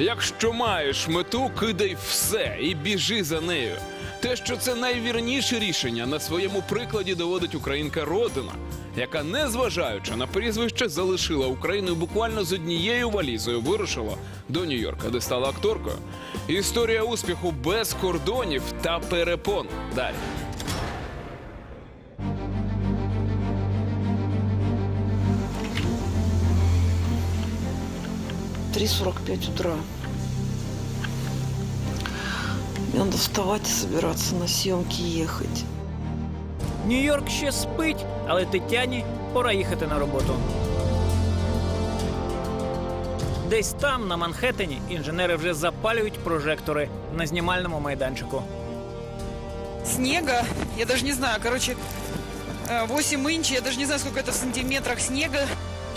Якщо маєш мету, кидай все і біжи за нею. Те, що це найвірніше рішення, на своєму прикладі доводить українка Родина, яка, незважаючи на прізвище, залишила Україну і буквально з однією валізою вирушила до Нью-Йорка, де стала акторкою. Історія успіху без кордонів та перепон. Далі. 3.45 утра. Мне надо вставать и собираться на съемки ехать. Нью-Йорк ще спить, але Тетяні пора їхати на роботу. Десь там, на Манхеттені, інженери вже запалюють прожектори на знімальному майданчику. снега. Я даже не знаю, короче, э, 8 инч, я даже не знаю, сколько это в сантиметрах снега.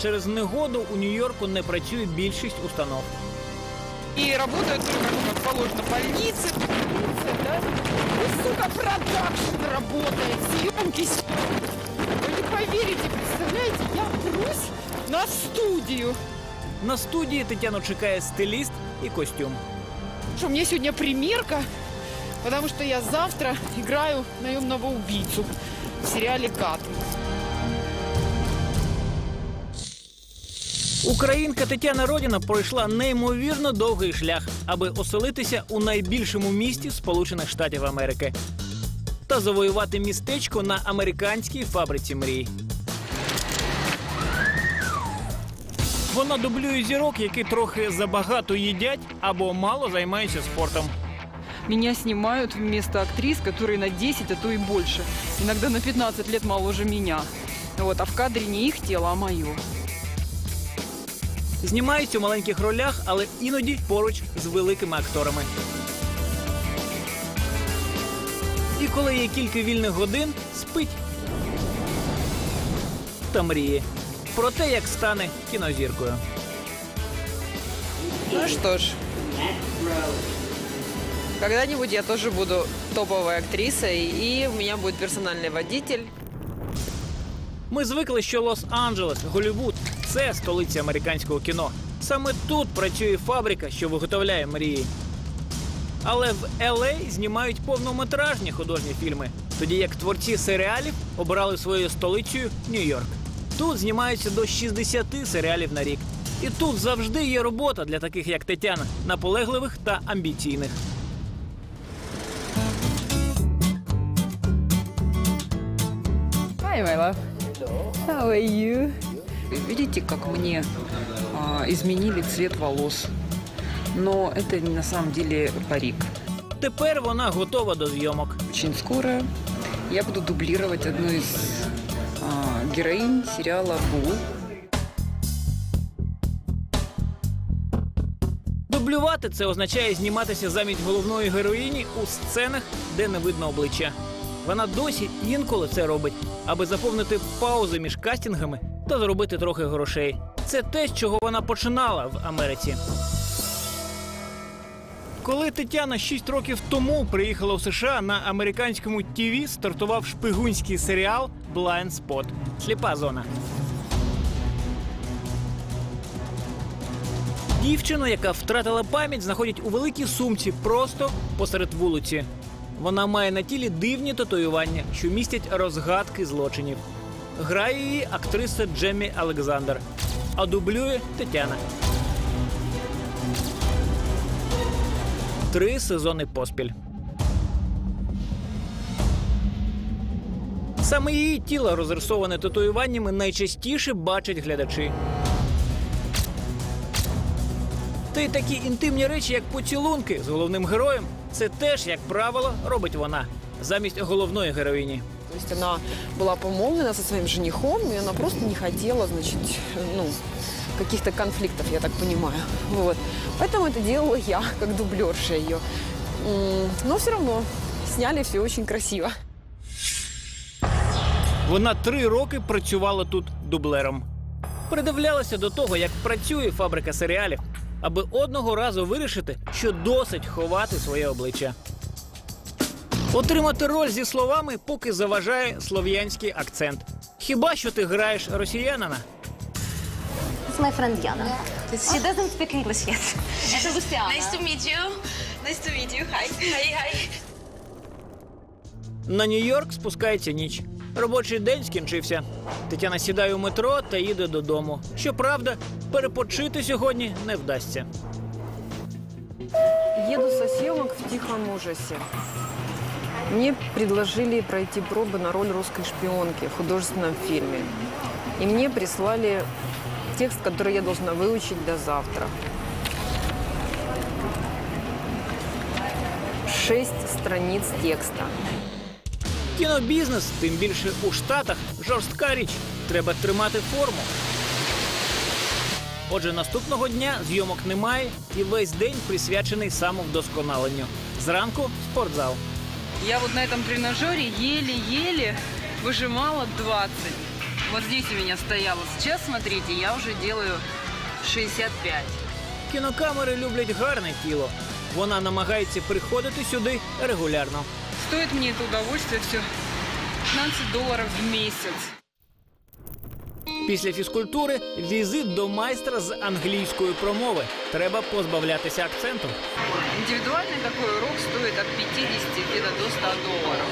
Через негоду у Нью-Йорку не працює більшість установ. И работают только, ну, как положено, больницы. Больницы, да? Ну, сука, продакшн работает, съемки. с- Вы не поверите, представляете, я прусь на студию. На студії Тетяну чекає стиліст і костюм. Что, у меня сегодня примерка, потому что я завтра играю наемного убийцу в сериале «Каты». Українка Тетяна Родіна пройшла неймовірно довгий шлях, аби оселитися у найбільшому місті Сполучених Штатів Америки та завоювати містечко на американській фабриці мрій. Вона дублює зірок, які трохи забагато їдять або мало займаються спортом. Меня снимают вместо актрис, которые на 10, а то и больше. Иногда на 15 лет моложе меня. Вот, а в кадре не их тело, а мое. Знімається у маленьких ролях, але іноді поруч з великими акторами. І коли є кілька вільних годин, спить та мріє про те, як стане кінозіркою. Ну что ж, когда-нибудь я тоже буду топовой актрисой, и у меня будет персональный водитель. Ми звикли, що Лос-Анджелес, Голлівуд – це столиця американського кіно. Саме тут працює фабрика, що виготовляє мрії. Але в LA знімають повнометражні художні фільми, тоді як творці серіалів обрали своєю столицею Нью-Йорк. Тут знімаються до 60 серіалів на рік. І тут завжди є робота для таких, як Тетяна, наполегливих та амбіційних. Hi, my love. How are you? Видите, как мне а, изменили цвет волос? Но это на самом деле парик. Тепер вона готова до зйомок. Очень скоро я буду дублировать одну из а, героинь сериала «Бу». Дублювати це означає зніматися замість головної героїні у сценах, де не видно обличчя. Вона досі інколи це робить, аби заповнити паузи між кастингами та заробити трохи грошей. Це те, з чого вона починала в Америці. Коли Тетяна 6 років тому приїхала у США на американському ТІВІ стартував шпигунський серіал Blind Spot – сліпа зона. Дівчину, яка втратила пам'ять, знаходять у великій сумці просто посеред вулиці. Вона має на тілі дивні татуювання, що містять розгадки злочинів. Грає її актриса Джеммі Олександр, а дублює Тетяна. Три сезони поспіль. Саме її тіло, розрисоване татуюваннями, найчастіше бачать глядачі. Та й такі інтимні речі, як поцілунки з головним героєм, це теж, як правило, робить вона замість головної героїні. То есть она была помолвлена со своим женихом, и она просто не хотела, значит, ну, каких-то конфликтов, я так понимаю. Вот. Поэтому это делала я, как дублерша ее. М, Но все равно сняли все очень красиво. Вона три роки працювала тут дублером. Придивлялася до того, як працює фабрика серіалів, аби одного разу вирішити, що досить ховати своє обличчя. Отримати роль зі словами поки заважає слов'янський акцент. Хіба що ти граєш росіянина? That's my friend Yana. She doesn't speak English yet. Это Luciana. Nice to meet you. Nice to meet you. Hi. Hi, hi. На Нью-Йорк спускається ніч. Робочий день скінчився. Тетяна сідає у метро та їде додому. Щоправда, перепочити сьогодні не вдасться. Еду со съемок в «Тихом ужасе». Мне предложили пройти пробы на роль русской шпионки в художественном фильме. И мне прислали текст, который я должна выучить до завтра. Шесть страниц текста. Кінобізнес, тим більше у Штатах, жорстка річ. Треба тримати форму. Отже, наступного дня зйомок немає і весь день присвячений самовдосконаленню. Зранку спортзал. Я вот на этом тренажере еле-еле выжимала 20. Вот здесь у меня стояло. Сейчас, смотрите, я уже делаю 65. Кінокамери люблять гарне тіло. Вона намагається приходити сюди регулярно. Стоит мне это удовольствие все 15 долларов в месяц. Після фізкультури візит до майстра з англійської промови. Треба позбавлятися акценту. Индивидуальный такой урок стоит от 50 где-то до 100 долларов.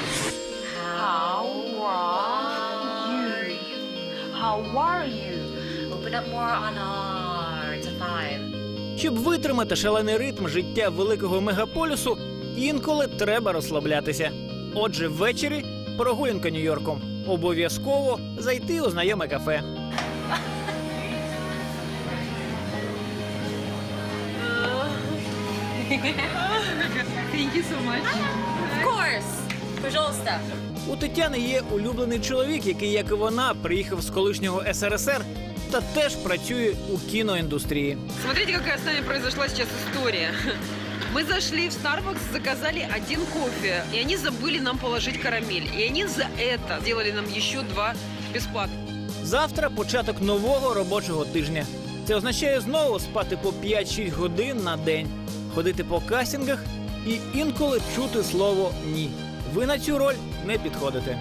How are you? How are you? Open up more on R. It's. Щоб витримати шалений ритм життя великого мегаполісу, інколи треба розслаблятися. Отже, ввечері прогулянка Нью-Йорком. Обов'язково зайти у знайоме кафе. Thank you so much. Of course. Пожалуйста. У Тетяни є улюблений чоловік, який, як і вона, приїхав з колишнього СРСР та теж працює у кіноіндустрії. Смотрите, какая с нами произошла сейчас история. Мы зашли в Starbucks, заказали один кофе, и они забыли нам положить карамель. И они за это сделали нам еще два бесплатно. Завтра початок нового робочого тижня. Це означає знову спати по 5-6 годин на день, ходити по кастингах і інколи чути слово ні. Ви на цю роль не підходите.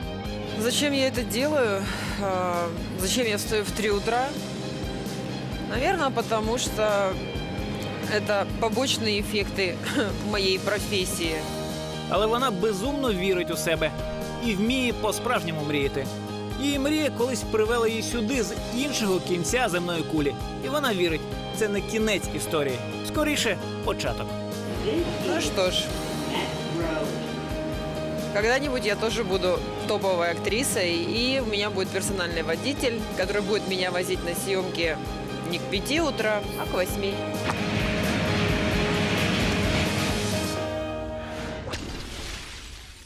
Зачем я это делаю? А, Зачем я встаю в 3 утра? Наверное, потому что это побочные эффекты моей профессии. Але вона безумно вірить у себе і вміє по-справжньому мріяти. Її мрія колись привела її сюди з іншого кінця земної кулі. І вона вірить, це не кінець історії, скоріше початок. Ну что ж, когда-нибудь я тоже буду топовой актрисой, и у меня будет персональный водитель, который будет меня возить на съемки не к 5 утра, а к 8.